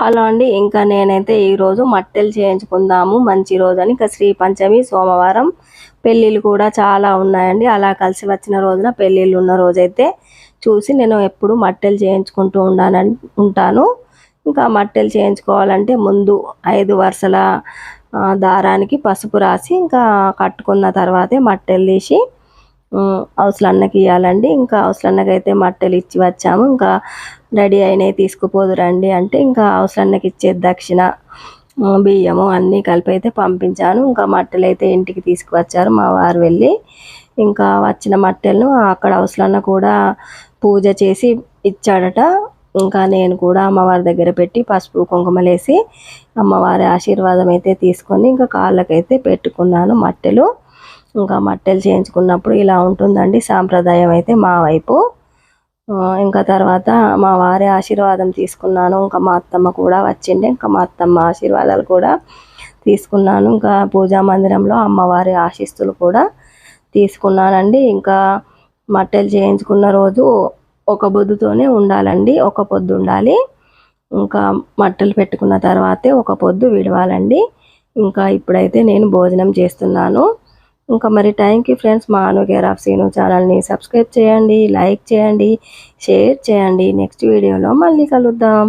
Hello అండి ఇంకా నేనైతే ఈరోజు మట్టెలు చేయించుకుందాము. మంచి రోజు అని ఇంకా శ్రీ పంచమి సోమవారం పెళ్ళిళ్ళు కూడా చాలా ఉన్నాయండి. అలా కలిసి వచ్చిన రోజున పెళ్ళిళ్ళు ఉన్న రోజైతే చూసి నేను ఎప్పుడు మట్టెలు చేయించుకుంటూ ఉండాలని ఉంటాను. ఇంకా మట్టెలు చేయించుకోవాలంటే ముందు ఐదు వరుసల దారానికి పసుపు రాసి ఇంకా కట్టుకున్న తర్వాతే మట్టెలు తీసి అవసలన్నకి ఇవ్వాలండి ఇంకా అవసలన్నకి అయితే మట్టెలు ఇచ్చి వచ్చాము. ఇంకా రెడీ అయినవి తీసుకుపోదు రండి అంటే ఇంకా అవసలన్నకి ఇచ్చే దక్షిణ బియ్యము అన్నీ కలిపి అయితే పంపించాను. ఇంకా మట్టెలు అయితే ఇంటికి తీసుకువచ్చారు మా వారు వెళ్ళి. ఇంకా వచ్చిన మట్టెలను అక్కడ అవసలన్న కూడా పూజ చేసి ఇచ్చాడట. ఇంకా నేను కూడా అమ్మవారి దగ్గర పెట్టి పసుపు కుంకుమలేసి అమ్మవారి ఆశీర్వాదం అయితే తీసుకొని ఇంకా కాళ్ళకైతే పెట్టుకున్నాను మట్టెలు. ఇంకా మట్టెలు చేయించుకున్నప్పుడు ఇలా ఉంటుందండి. సాంప్రదాయం అయితే మా వైపు. ఇంకా తర్వాత మా వారి ఆశీర్వాదం తీసుకున్నాను. ఇంకా మా అత్తమ్మ కూడా వచ్చిండే ఇంకా మా అత్తమ్మ ఆశీర్వాదాలు కూడా తీసుకున్నాను. ఇంకా పూజా మందిరంలో అమ్మవారి ఆశీస్సులు కూడా తీసుకున్నానండి. ఇంకా మట్టెలు చేయించుకున్న రోజు ఒక బొద్దుతోనే ఉండాలండి. ఒక పొద్దు ఉండాలి. ఇంకా మట్టెలు పెట్టుకున్న తర్వాతే ఒక పొద్దు విడవాలండి. ఇంకా ఇప్పుడైతే నేను భోజనం చేస్తున్నాను. ఇంకా మరి థ్యాంక్ యూ ఫ్రెండ్స్ మా అనుగేర్ ఆఫ్ సీను ఛానల్ని సబ్స్క్రైబ్ చేయండి లైక్ చేయండి షేర్ చేయండి. నెక్స్ట్ వీడియోలో మళ్ళీ కలుద్దాం.